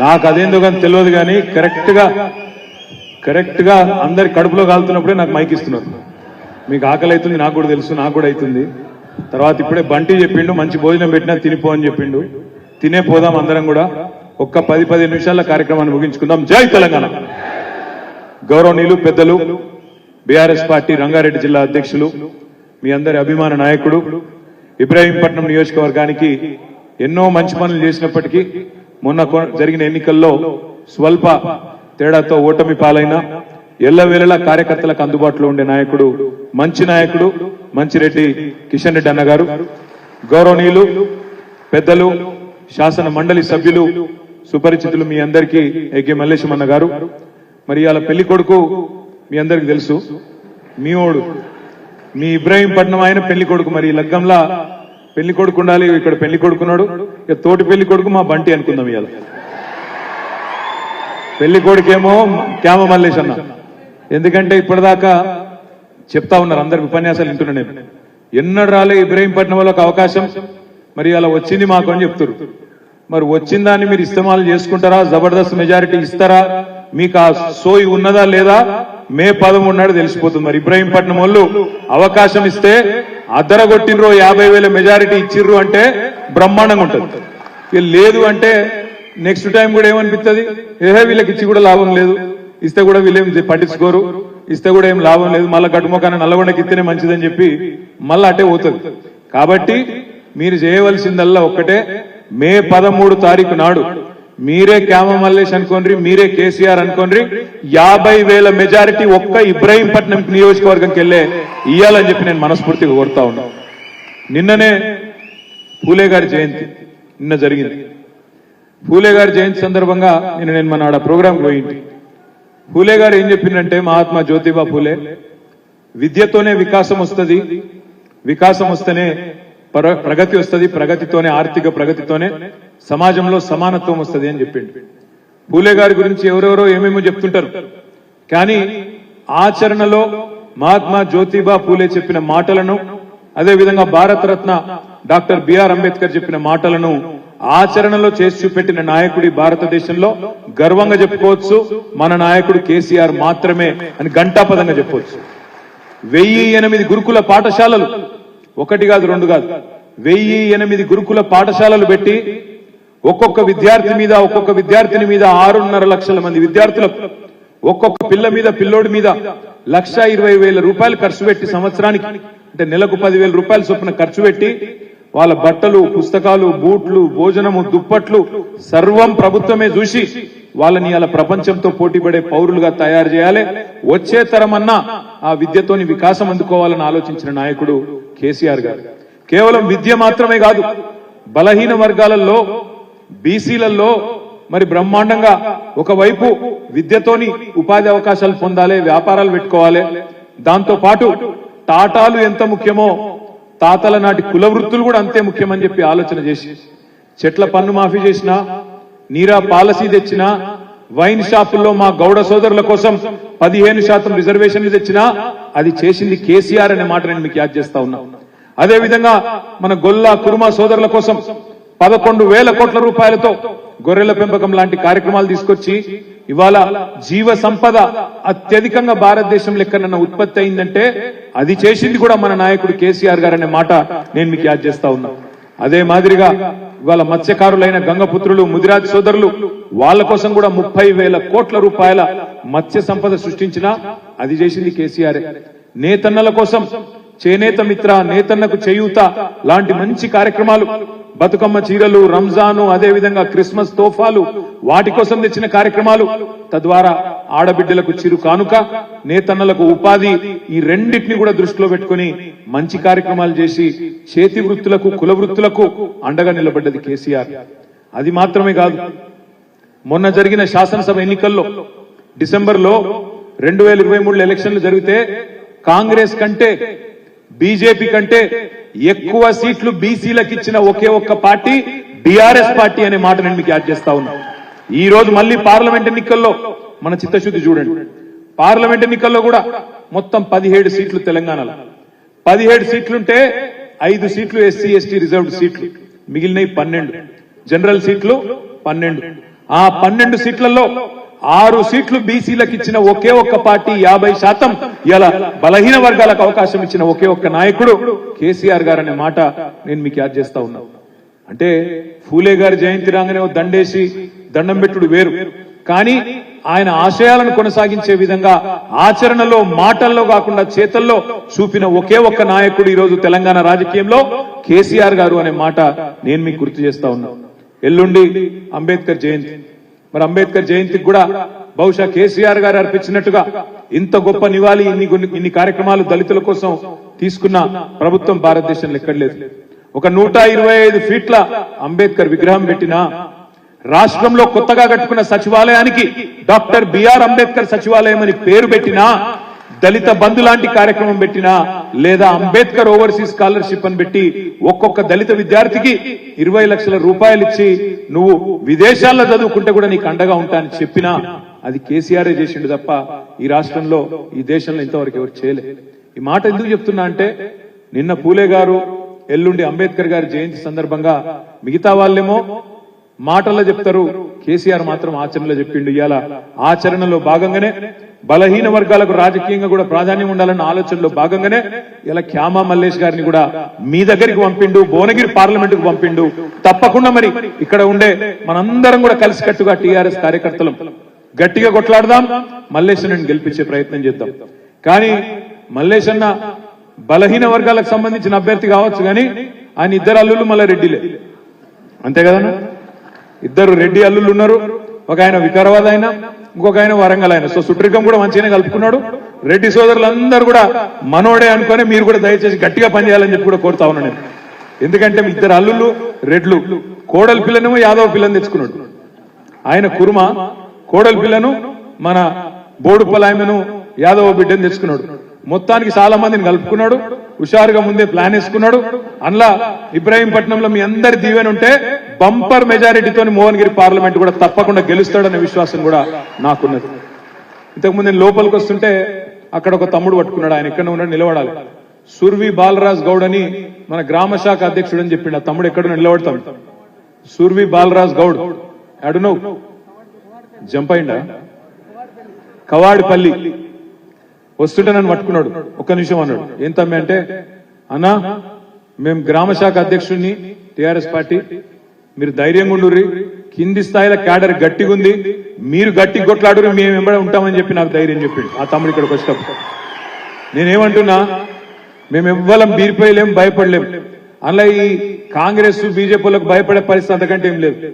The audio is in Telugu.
నాకు అదేందో కానీ తెలియదు కానీ కరెక్ట్గా కరెక్ట్గా అందరి కడుపులో కాలుతున్నప్పుడే నాకు మైక్ ఇస్తున్నారు. మీకు ఆకలి అవుతుంది నాకు కూడా తెలుసు నాకు కూడా అవుతుంది. తర్వాత ఇప్పుడే బంటి చెప్పిండు మంచి భోజనం పెట్టినా తినిపో అని చెప్పిండు. తినే పోదాం అందరం కూడా. ఒక్క పది పది నిమిషాల కార్యక్రమాన్ని ముగించుకుందాం. జై తెలంగాణ. గౌరవనీయులు పెద్దలు బీఆర్ఎస్ పార్టీ రంగారెడ్డి జిల్లా అధ్యక్షులు మీ అందరి అభిమాన నాయకుడు ఇబ్రాహీంపట్నం నియోజకవర్గానికి ఎన్నో మంచి పనులు చేసినప్పటికీ మొన్న కొ- జరిగిన ఎన్నికల్లో స్వల్ప తేడాతో ఓటమి పాలైన ఎల్లవేళలా కార్యకర్తలకు అందుబాటులో ఉండే నాయకుడు మంచి నాయకుడు మంచిరెడ్డి కిషన్ రెడ్డి అన్న గారు గౌరవనీయులు పెద్దలు శాసన మండలి సభ్యులు సుపరిచితులు మీ అందరికీ ఏకే మల్లేశం అన్న గారు. మరి ఇవాళ పెళ్ళి కొడుకు మీ అందరికి తెలుసు. మీ ఓడు మీ ఇబ్రాహీంపట్నం ఆయన పెళ్ళి కొడుకు మరి లగ్గంలా పెళ్ళి కొడుకు ఉండాలి ఇక్కడ పెళ్ళి కొడుకున్నాడు. ఇక తోటి పెళ్ళి కొడుకు మా బంటి అనుకుందాం ఇవాళ పెళ్ళి కొడుకేమో క్యామ మల్లేష్ అన్న. ఎందుకంటే ఇప్పటిదాకా చెప్తా ఉన్నారు అందరికి ఉపన్యాసాలు వింటున్నా నేను. ఎన్నడు రాలే ఇబ్రహీంపట్నం వాళ్ళకి అవకాశం. మరి అలా వచ్చింది మాకు అని చెప్తారు మరి వచ్చిన దాన్ని మీరు ఇస్తమాలు చేసుకుంటారా? జబర్దస్త్ మెజారిటీ ఇస్తారా? మీకు ఆ సోయి ఉన్నదా లేదా? మే పదమూడు నాడు తెలిసిపోతుంది. మరి ఇబ్రహీంపట్నం వాళ్ళు అవకాశం ఇస్తే అద్దరగొట్టినరు యాభై వేల మెజారిటీ ఇచ్చిర్రు అంటే బ్రహ్మాండంగా ఉంటుంది. లేదు అంటే నెక్స్ట్ టైం కూడా ఏమనిపిస్తుంది ఏహే వీళ్ళకి ఇచ్చి కూడా లాభం లేదు. ఇస్తే కూడా వీళ్ళేం పట్టించుకోరు. ఇస్తే కూడా ఏం లాభం లేదు. మళ్ళీ గట్టుమొకాన నల్లగొండకి ఇస్తేనే మంచిదని చెప్పి మళ్ళీ అటే పోతుంది. కాబట్టి మీరు చేయవలసిందల్లా ఒక్కటే. మే పదమూడు తారీఖు నాడు మీరే క్యామ మల్లేష్ అనుకోండి మీరే కేసీఆర్ అనుకోండి యాభై వేల మెజారిటీ ఒక్క ఇబ్రాహీంపట్నం నియోజకవర్గంకి వెళ్ళే ఇయ్యాలని చెప్పి నేను మనస్ఫూర్తిగా కోరుతా ఉన్నా. నిన్ననే పూలే గారి జయంతి నిన్న జరిగింది. పూలే గారి జయంతి సందర్భంగా నిన్న నేను మన ఆడ ప్రోగ్రాంకి పోయింది పూలే గారు ఏం చెప్పిందంటే మహాత్మా జ్యోతిబా పూలే విద్యతోనే వికాసం వస్తుంది వికాసం వస్తేనే ప్ర- ప్రగతి వస్తుంది ప్రగతితోనే ఆర్థిక ప్రగతితోనే సమాజంలో సమానత్వం వస్తుంది అని చెప్పిండు. పూలే గారి గురించి ఎవరెవరో ఏమేమో చెప్తుంటారు. కానీ ఆచరణలో మహాత్మా జ్యోతిబా పూలే చెప్పిన మాటలను అదే విధంగా భారతరత్న డాక్టర్ బిఆర్ అంబేద్కర్ చెప్పిన మాటలను ఆచరణలో చేసి చూపెట్టిన నాయకుడి భారతదేశంలో గర్వంగా చెప్పుకోవచ్చు. మన నాయకుడు కేసీఆర్ మాత్రమే అని ఘంటాపదంగా చెప్పవచ్చు వెయ్యి ఎనిమిది గురుకుల పాఠశాలలు ఒకటి కాదు రెండు కాదు వెయ్యి ఎనిమిది గురుకుల పాఠశాలలు పెట్టి ఒక్కొక్క విద్యార్థి మీద ఒక్కొక్క విద్యార్థిని మీద ఆరున్నర లక్షల మంది విద్యార్థులకు ఒక్కొక్క పిల్ల మీద పిల్లోడి మీద లక్ష ఇరవై వేల రూపాయలు ఖర్చు పెట్టి సంవత్సరానికి అంటే నెలకు పదివేల రూపాయల చొప్పున ఖర్చు పెట్టి వాళ్ళ బట్టలు పుస్తకాలు బూట్లు భోజనము దుప్పట్లు సర్వం ప్రభుత్వమే చూసి వాళ్ళని అలా ప్రపంచంతో పోటీపడే పౌరులుగా తయారు చేయాలి. వచ్చే తరమన్నా ఆ విద్యతోని వికాసం అందుకోవాలని ఆలోచించిన నాయకుడు కేసీఆర్ గారు. కేవలం విద్య మాత్రమే కాదు బలహీన వర్గాలలో బీసీలలో మరి బ్రహ్మాండంగా ఒకవైపు విద్యతోని ఉపాధి అవకాశాలు పొందాలి వ్యాపారాలు పెట్టుకోవాలి. దాంతో పాటు టాటాలు ఎంత ముఖ్యమో తాతల నాటి కుల వృత్తులు కూడా అంతే ముఖ్యమని చెప్పి ఆలోచన చేసి చెట్ల పన్ను మాఫీ చేసినా నీరా పాలసీ తెచ్చినా వైన్ షాపుల్లో మా గౌడ సోదరుల కోసం పదిహేను శాతం రిజర్వేషన్లు తెచ్చినా అది చేసింది కేసీఆర్ అనే మాట నేను మీకు యాద్ చేస్తా ఉన్నా. అదే విధంగా మన గొల్లా కుర్మా సోదరుల కోసం పదకొండు వేల కోట్ల రూపాయలతో గొర్రెల పెంపకం లాంటి కార్యక్రమాలు తీసుకొచ్చి ఇవాళ జీవ సంపద అత్యధికంగా భారతదేశం లెక్కనన్న ఉత్పత్తి అయిందంటే అది చేసింది కూడా మన నాయకుడు కేసీఆర్ గారు అనే మాట నేను మీకు యాద్ చేస్తా ఉన్నా. అదే మాదిరిగా ఇవాళ మత్స్యకారులైన గంగపుత్రులు ముదిరాజ్ సోదరులు వాళ్ళ కోసం కూడా ముప్పై వేల కోట్ల రూపాయల మత్స్య సంపద సృష్టించినా అది చేసింది కేసీఆర్. నేతన్నల కోసం చేనేత మిత్ర నేతన్నకు చేయూత లాంటి మంచి కార్యక్రమాలు. బతుకమ్మ చీరలు రంజాను అదే విధంగా క్రిస్మస్ తోఫాలు వాటి కోసం తెచ్చిన కార్యక్రమాలు. తద్వారా ఆడబిడ్డలకు చిరు కానుక నేతన్నలకు ఉపాధి ఈ రెండింటిని కూడా దృష్టిలో పెట్టుకుని మంచి కార్యక్రమాలు చేసి చేతి వృత్తులకు కుల వృత్తులకు అండగా నిలబడ్డది కేసీఆర్. అది మాత్రమే కాదు మొన్న జరిగిన శాసనసభ ఎన్నికల్లో డిసెంబర్లో రెండు వేల ఇరవై మూడు ఎలక్షన్లు జరిగితే కాంగ్రెస్ కంటే బీజేపీ కంటే ఎక్కువ సీట్లు బీసీలకు ఇచ్చిన ఒకే ఒక్క పార్టీ బీఆర్ఎస్ పార్టీ అనే మాట నేను మీకు యాడ్ చేస్తా ఉన్నా. ఈ రోజు మళ్ళీ పార్లమెంట్ ఎన్నికల్లో మన చిత్తశుద్ధి చూడండి. పార్లమెంట్ ఎన్నికల్లో కూడా మొత్తం పదిహేడు సీట్లు తెలంగాణలో. పదిహేడు సీట్లుంటే ఐదు సీట్లు ఎస్సీ ఎస్టీ రిజర్వ్డ్ సీట్లు. మిగిలినవి పన్నెండు. జనరల్ సీట్లు పన్నెండు. ఆ పన్నెండు సీట్లలో ఆరు సీట్లు బీసీలకు ఇచ్చిన ఒకే ఒక్క పార్టీ యాభై శాతం. ఇలా బలహీన వర్గాలకు అవకాశం ఇచ్చిన ఒకే ఒక్క నాయకుడు కేసీఆర్ గారు అనే మాట నేను మీకు యాద్ చేస్తా ఉన్నా. అంటే ఫూలే గారి జయంతి రాగానే దండేసి దండం పెట్టుడు వేరు. కానీ ఆయన ఆశయాలను కొనసాగించే విధంగా ఆచరణలో మాటల్లో కాకుండా చేతల్లో చూపిన ఒకే ఒక్క నాయకుడు ఈ రోజు తెలంగాణ రాజకీయంలో కేసీఆర్ గారు అనే మాట నేను మీకు గుర్తు చేస్తా ఉన్నా. ఎల్లుండి అంబేద్కర్ జయంతి. మరి అంబేద్కర్ జయంతికి కూడా బహుశా కేసీఆర్ గారు అర్పించినట్టుగా ఇంత గొప్ప నివాళి ఇన్ని ఇన్ని కార్యక్రమాలు దళితుల కోసం తీసుకున్న ప్రభుత్వం భారతదేశంలో ఎక్కడ లేదు. ఒక నూట ఇరవై ఐదు ఫీట్ల అంబేద్కర్ విగ్రహం పెట్టినా రాష్ట్రంలో కొత్తగా కట్టుకున్న సచివాలయానికి డాక్టర్ బిఆర్ అంబేద్కర్ సచివాలయం అని పేరు పెట్టినా దళిత బంధు లాంటి కార్యక్రమం పెట్టినా లేదా అంబేద్కర్ ఓవర్సీస్ స్కాలర్షిప్ అని పెట్టి ఒక్కొక్క దళిత విద్యార్థికి ఇరవై లక్షల రూపాయలు ఇచ్చి నువ్వు విదేశాల్లో చదువుకుంటే కూడా నీకు అండగా ఉంటా చెప్పినా అది కేసీఆర్ చేసిండు తప్ప ఈ రాష్ట్రంలో ఈ దేశంలో ఇంతవరకు ఎవరు చేయలే. ఈ మాట ఎందుకు చెప్తున్నా అంటే నిన్న పూలే గారు ఎల్లుండి అంబేద్కర్ గారి జయంతి సందర్భంగా మిగతా వాళ్ళేమో మాటల్లో చెప్తారు కేసీఆర్ మాత్రం ఆచరణలో చెప్పిండు. ఇవాళ ఆచరణలో భాగంగానే బలహీన వర్గాలకు రాజకీయంగా కూడా ప్రాధాన్యం ఉండాలన్న ఆలోచనలో భాగంగానే ఇలా క్యామా మల్లేష్ గారిని కూడా మీ దగ్గరికి పంపిండు భువనగిరి పార్లమెంట్కు పంపిండు. తప్పకుండా మరి ఇక్కడ ఉండే మనందరం కూడా కలిసికట్టుగా టీఆర్ఎస్ కార్యకర్తలు గట్టిగా కొట్లాడదాం మల్లేశ్వరుని గెలిపించే ప్రయత్నం చేద్దాం. కానీ మల్లేశన్న బలహీన వర్గాలకు సంబంధించిన అభ్యర్థి కావచ్చు కానీ ఆయన ఇద్దరు అల్లులు మళ్ళీ రెడ్డిలే. అంతే కదా ఇద్దరు రెడ్డి అల్లులు ఉన్నారు ఒక ఆయన వికారాబాద్ ఆయన ఇంకొక ఆయన వరంగల్ ఆయన. సో సుట్రికం కూడా మంచిగానే కలుపుకున్నాడు. రెడ్డి సోదరులందరూ కూడా మనోడే అనుకొని మీరు కూడా దయచేసి గట్టిగా పనిచేయాలని చెప్పి కూడా కోరుతా ఉన్నాను నేను. ఎందుకంటే ఇద్దరు అల్లుళ్ళు రెడ్లు కోడల పిల్లనేమో యాదవ పిల్లని తెచ్చుకున్నాడు. ఆయన కుర్మ కోడలి పిల్లను మన బోడుపలాయమను యాదవ బిడ్డను తెచ్చుకున్నాడు. మొత్తానికి చాలా మందిని కలుపుకున్నాడు. హుషారుగా ముందే ప్లాన్ వేసుకున్నాడు. అందులో ఇబ్రాహీంపట్నంలో మీ అందరి దీవెన ఉంటే బంపర్ మెజారిటీతో మోహన్గిరి పార్లమెంట్ కూడా తప్పకుండా గెలుస్తాడనే విశ్వాసం కూడా నాకున్నది. ఇంతకుముందు నేను లోపలికి వస్తుంటే అక్కడ ఒక తమ్ముడు పట్టుకున్నాడు. ఆయన ఎక్కడ ఉన్నాడు నిలబడాలి. సుర్వి బాలరాజ్ గౌడ్ అని మన గ్రామ శాఖ అధ్యక్షుడు అని చెప్పిండు. ఆ తమ్ముడు ఎక్కడ నిలబడతాం సుర్వి బాలరాజ్ గౌడ్. అడునో జంప్ అయిందా కవాడిపల్లి. వస్తుంటే నన్ను పట్టుకున్నాడు. ఒక్క నిమిషం అన్నాడు. ఏం తమ్మి అంటే అన్నా మేము గ్రామ శాఖ అధ్యక్షుడిని టిఆర్ఎస్ పార్టీ. మీరు ధైర్యంగా ఉండుర్రి. కింది స్థాయిలో క్యాడర్ గట్టిగా ఉంది. మీరు గట్టి కొట్లాడురు మేము వెంబడే ఉంటామని చెప్పి నాకు ధైర్యం చెప్పిండు. ఆ తమ్ముడు ఇక్కడికి వచ్చినప్పుడు. నేనేమంటున్నా మేము ఎవ్వరం బీరిపోయలేం భయపడలేం. అలా ఈ కాంగ్రెస్ బీజేపీలకు భయపడే పరిస్థితి అంతకంటే ఏం లేదు.